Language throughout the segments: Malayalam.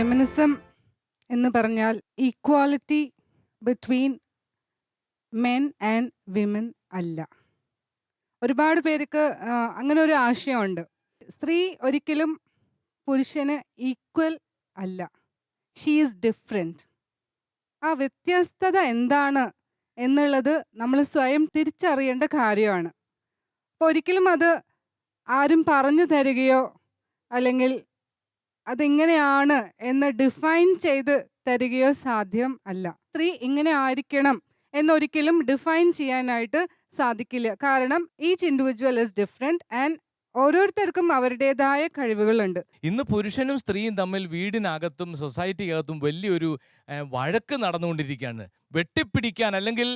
ഫെമിനിസം എന്ന് പറഞ്ഞാൽ equality between men and women അല്ല. ഒരുപാട് പേർക്ക് അങ്ങനെ ഒരു ആശയമുണ്ട്. സ്ത്രീ ഒരിക്കലും പുരുഷന് ഈക്വൽ അല്ല. ഷീ ഈസ് ഡിഫറെന്റ് ആ വ്യത്യസ്തത എന്താണ് എന്നുള്ളത് നമ്മൾ സ്വയം തിരിച്ചറിയേണ്ട കാര്യമാണ്. അപ്പോൾ ഒരിക്കലും അത് ആരും പറഞ്ഞു തരികയോ അല്ലെങ്കിൽ അതെങ്ങനെയാണ് എന്ന് ഡിഫൈൻ ചെയ്ത് തരികയോ സാധ്യം അല്ല. സ്ത്രീ ഇങ്ങനെ ആയിരിക്കണം എന്നൊരിക്കലും ഡിഫൈൻ ചെയ്യാനായിട്ട് സാധിക്കില്ല. കാരണം each individual is different and ഓരോരുത്തർക്കും അവരുടേതായ കഴിവുകളുണ്ട്. ഇന്ന് പുരുഷനും സ്ത്രീയും തമ്മിൽ വീടിനകത്തും സൊസൈറ്റിക്കകത്തും വലിയൊരു വഴക്ക് നടന്നുകൊണ്ടിരിക്കുകയാണ്. വെട്ടിപ്പിടിക്കാൻ അല്ലെങ്കിൽ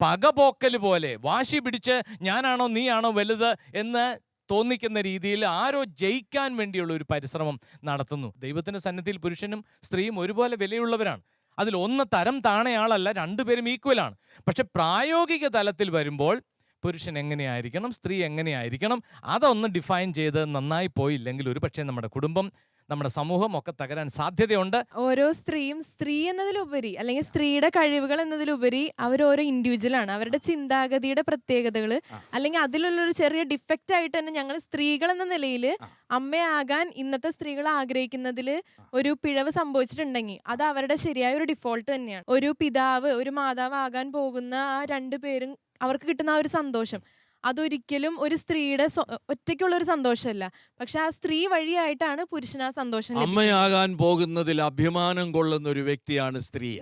പകപോക്കൽ പോലെ വാശി പിടിച്ച് ഞാനാണോ നീയാണോ വലുത് എന്ന് തോന്നിക്കുന്ന രീതിയിൽ ആരോ ജയിക്കാൻ വേണ്ടിയുള്ള ഒരു പരിശ്രമം നടത്തുന്നു. ദൈവത്തിന്റെ സന്നിധിയിൽ പുരുഷനും സ്ത്രീയും ഒരുപോലെ വിലയുള്ളവരാണ്. അതിൽ ഒന്ന് തരം താണയാളല്ല രണ്ടുപേരും ഈക്വലാണ് പക്ഷെ പ്രായോഗിക തലത്തിൽ വരുമ്പോൾ പുരുഷൻ എങ്ങനെയായിരിക്കണം സ്ത്രീ എങ്ങനെയായിരിക്കണം അതൊന്ന് ഡിഫൈൻ ചെയ്ത് നന്നായി പോയില്ലെങ്കിൽ ഒരു പക്ഷേ നമ്മുടെ കുടുംബം നമ്മുടെ സമൂഹം ഒക്കെ തകരാൻ സാധ്യതയുണ്ട് ഓരോ സ്ത്രീയും സ്ത്രീ എന്നതിലുപരി അല്ലെങ്കിൽ സ്ത്രീയുടെ കഴിവുകൾ എന്നതിലുപരി അവർ ഓരോ ഇൻഡിവിജ്വൽ ആണ് അവരുടെ ചിന്താഗതിയുടെ പ്രത്യേകതകൾ. അല്ലെങ്കിൽ അതിലുള്ള ഒരു ചെറിയ ഡിഫക്റ്റ് ആയിട്ട് തന്നെ ഞങ്ങൾ സ്ത്രീകൾ എന്ന നിലയിൽ. അമ്മയാകാൻ ഇന്നത്തെ സ്ത്രീകൾ ആഗ്രഹിക്കുന്നതിൽ ഒരു പിഴവ് സംഭവിച്ചിട്ടുണ്ടെങ്കിൽ അത് അവരുടെ ശരിയായ ഒരു ഡിഫോൾട്ട് തന്നെയാണ് ഒരു പിതാവ് ഒരു മാതാവ് ആകാൻ പോകുന്ന ആ രണ്ടു പേരും അവർക്ക് കിട്ടുന്ന ആ ഒരു സന്തോഷം അതൊരിക്കലും ഒരു സ്ത്രീയുടെ ഒറ്റയ്ക്കുള്ള ഒരു സന്തോഷമല്ല. പക്ഷെ ആ സ്ത്രീ വഴിയായിട്ടാണ് പുരുഷന് ആ സന്തോഷം. അമ്മയാകാൻ പോകുന്നതിൽ അഭിമാനം കൊള്ളുന്ന ഒരു വ്യക്തിയാണ് സ്ത്രീയ.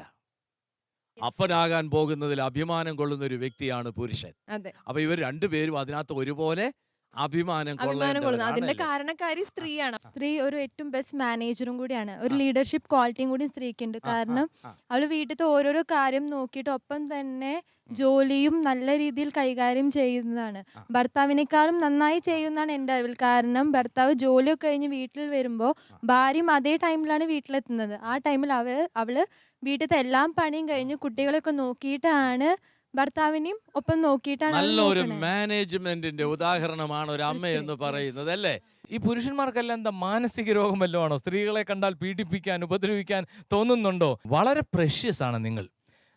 അപ്പനാകാൻ പോകുന്നതിൽ അഭിമാനം കൊള്ളുന്ന ഒരു വ്യക്തിയാണ് പുരുഷൻ. അപ്പൊ ഇവർ രണ്ടുപേരും അതിനകത്ത് ഒരുപോലെ അഭിമാനം അഭിമാനം കൊള്ളുന്നു അതിന്റെ കൊള്ളേണ്ടവരാണല്ലേ? കാരണക്കാരി സ്ത്രീയാണ്. സ്ത്രീ ഒരു ഏറ്റവും ബെസ്റ്റ് മാനേജറും കൂടിയാണ്. ഒരു ലീഡർഷിപ്പ് ക്വാളിറ്റിയും കൂടി സ്ത്രീക്കുണ്ട്. കാരണം. അവൾ വീട്ടിലത്തെ ഓരോരോ കാര്യം നോക്കിയിട്ട് ഒപ്പം തന്നെ ജോലിയും നല്ല രീതിയിൽ കൈകാര്യം ചെയ്യുന്നതാണ്. ഭർത്താവിനേക്കാളും നന്നായി ചെയ്യുന്നതാണ് എന്റെ അറിവിൽ. കാരണം ഭർത്താവ് ജോലിയൊക്കെ കഴിഞ്ഞ് വീട്ടിൽ വരുമ്പോൾ ഭാര്യയും അതേ ടൈമിലാണ് വീട്ടിലെത്തുന്നത്. ആ ടൈമിൽ അവർ അവൾ വീട്ടിലത്തെ എല്ലാം പണിയും കഴിഞ്ഞ് കുട്ടികളെയൊക്കെ നോക്കിയിട്ടാണ് ഭർത്താവിനെയും ഒപ്പം നോക്കിയിട്ടാണ് നല്ലൊരു മാനേജ്മെന്റിന്റെ ഉദാഹരണമാണ് ഒരു അമ്മ എന്ന്. പറയുന്നത് അല്ലേ? ഈ പുരുഷന്മാർക്കെല്ലാം എന്താ മാനസിക രോഗം വല്ലതും ആണോ സ്ത്രീകളെ കണ്ടാൽ പീഡിപ്പിക്കാൻ ഉപദ്രവിക്കാൻ തോന്നുന്നുണ്ടോ? വളരെ പ്രഷ്യസ് ആണ് നിങ്ങൾ.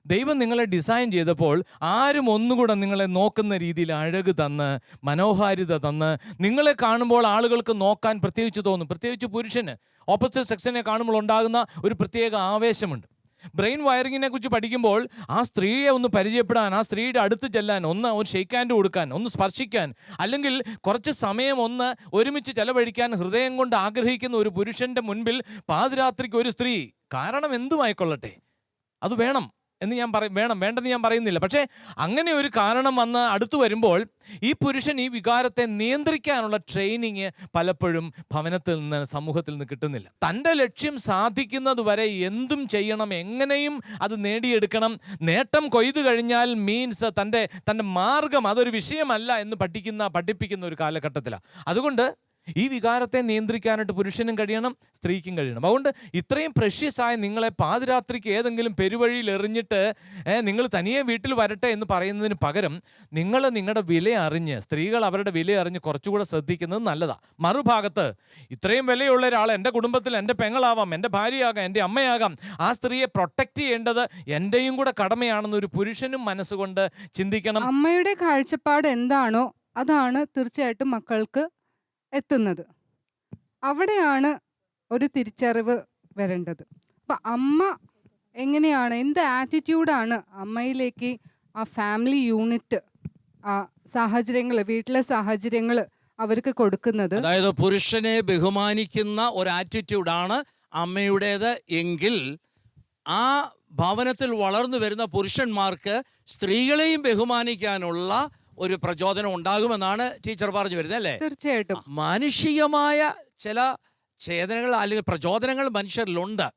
ദൈവം നിങ്ങളെ ഡിസൈൻ ചെയ്തപ്പോൾ ആരും ഒന്നുകൂടെ നിങ്ങളെ നോക്കുന്ന രീതിയിൽ അഴക് തന്ന് മനോഹാരിത തന്ന് നിങ്ങളെ കാണുമ്പോൾ ആളുകൾക്ക് നോക്കാൻ പ്രത്യേകിച്ച് തോന്നും. പ്രത്യേകിച്ച് പുരുഷന്. ഓപ്പോസിറ്റ് സെക്ഷനെ കാണുമ്പോൾ ഉണ്ടാകുന്ന ഒരു പ്രത്യേക ആവേശമുണ്ട്. ബ്രെയിൻ വയറിങ്ങിനെ കുറിച്ച് പഠിക്കുമ്പോൾ ആ സ്ത്രീയെ ഒന്ന് പരിചയപ്പെടാൻ ആ സ്ത്രീയുടെ അടുത്ത് ചെല്ലാൻ ഒന്ന് ഒരു ഷെയ്ക്ക് ഹാൻഡ് കൊടുക്കാൻ ഒന്ന് സ്പർശിക്കാൻ അല്ലെങ്കിൽ കുറച്ച് സമയം ഒന്ന് ഒരുമിച്ച് ചെലവഴിക്കാൻ ഹൃദയം കൊണ്ട് ആഗ്രഹിക്കുന്ന ഒരു പുരുഷന്റെ മുൻപിൽ പാതിരാത്രിക്ക് ഒരു സ്ത്രീ. കാരണം എന്തുമായിക്കൊള്ളട്ടെ അത് വേണം. എന്ന് ഞാൻ പറയും വേണം വേണ്ടെന്ന് ഞാൻ പറയുന്നില്ല. പക്ഷേ അങ്ങനെ ഒരു കാരണം വന്ന് അടുത്തു വരുമ്പോൾ ഈ പുരുഷൻ ഈ വികാരത്തെ നിയന്ത്രിക്കാനുള്ള ട്രെയിനിങ് പലപ്പോഴും ഭവനത്തിൽ നിന്ന് സമൂഹത്തിൽ നിന്ന് കിട്ടുന്നില്ല. തന്റെ ലക്ഷ്യം സാധിക്കുന്നത് വരെ എന്തും ചെയ്യണം എങ്ങനെയും അത് നേടിയെടുക്കണം. നേട്ടം കൊയ്തു കഴിഞ്ഞാൽ മീൻസ് തന്റെ തന്റെ മാർഗം അതൊരു വിഷയമല്ല എന്ന് പഠിക്കുന്ന പഠിപ്പിക്കുന്ന ഒരു കാലഘട്ടത്തിലാണ്. അതുകൊണ്ട് ഈ വികാരത്തെ നിയന്ത്രിക്കാനായിട്ട് പുരുഷനും കഴിയണം സ്ത്രീക്കും കഴിയണം. അതുകൊണ്ട് ഇത്രയും പ്രഷ്യസ് ആയ നിങ്ങളെ പാതിരാത്രിക്ക് ഏതെങ്കിലും പെരുവഴിയിൽ എറിഞ്ഞിട്ട് നിങ്ങൾ തനിയെ വീട്ടിൽ വരട്ടെ എന്ന് പറയുന്നതിന് പകരം നിങ്ങൾ നിങ്ങളുടെ വില അറിഞ്ഞ് സ്ത്രീകൾ അവരുടെ വില അറിഞ്ഞ് കുറച്ചുകൂടെ ശ്രദ്ധിക്കുന്നത് നല്ലതാണ് മറുഭാഗത്ത് ഇത്രയും വിലയുള്ള ഒരാൾ എന്റെ കുടുംബത്തിൽ എന്റെ പെങ്ങളാവാം എന്റെ ഭാര്യയാകാം എന്റെ അമ്മയാകാം. ആ സ്ത്രീയെ പ്രൊട്ടക്റ്റ് ചെയ്യേണ്ടത് എന്റെയും കൂടെ കടമയാണെന്ന് ഒരു പുരുഷനും മനസ്സുകൊണ്ട് ചിന്തിക്കണം. അമ്മയുടെ കാഴ്ചപ്പാട് എന്താണോ അതാണ് തീർച്ചയായിട്ടും മക്കൾക്ക് എത്തുന്നത്. അവിടെയാണ് ഒരു തിരിച്ചറിവ് വരേണ്ടത്. അപ്പം അമ്മ എങ്ങനെയാണ് എന്ത് ആറ്റിറ്റ്യൂഡാണ് അമ്മയിലേക്ക് ആ ഫാമിലി യൂണിറ്റ് ആ സാഹചര്യങ്ങൾ വീട്ടിലെ സാഹചര്യങ്ങൾ അവർക്ക് കൊടുക്കുന്നത്? അതായത് പുരുഷനെ ബഹുമാനിക്കുന്ന ഒരു ആറ്റിറ്റ്യൂഡാണ് അമ്മയുടേത്. എങ്കിൽ ആ ഭവനത്തിൽ വളർന്നു വരുന്ന പുരുഷന്മാർക്ക് സ്ത്രീകളെയും ബഹുമാനിക്കാനുള്ള ഒരു പ്രചോദനം ഉണ്ടാകുമെന്നാണ് ടീച്ചർ പറഞ്ഞു വരുന്നത് അല്ലേ? തീർച്ചയായിട്ടും. മാനുഷികമായ ചില ചേതനകൾ അല്ലെങ്കിൽ പ്രചോദനങ്ങൾ മനുഷ്യരിലുണ്ട്.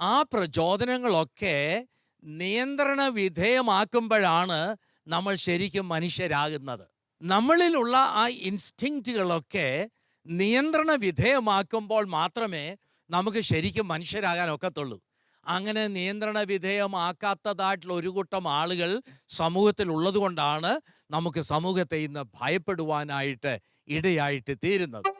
ആ പ്രചോദനങ്ങളൊക്കെ നിയന്ത്രണ വിധേയമാക്കുമ്പോഴാണ് നമ്മൾ ശരിക്കും മനുഷ്യരാകുന്നത്. നമ്മളിലുള്ള ആ ഇൻസ്റ്റിങ്റ്റുകളൊക്കെ നിയന്ത്രണ വിധേയമാക്കുമ്പോൾ മാത്രമേ നമുക്ക് ശരിക്കും മനുഷ്യരാകാൻ ഒക്കത്തുള്ളൂ അങ്ങനെ നിയന്ത്രണ വിധേയമാക്കാത്തതായിട്ടുള്ള ഒരു കൂട്ടം ആളുകൾ സമൂഹത്തിൽ ഉള്ളതുകൊണ്ടാണ് നമുക്ക് സമൂഹത്തെ ഇന്ന് ഭയപ്പെടുവാനായിട്ട് ഇടയായിട്ട് തീരുന്നത്.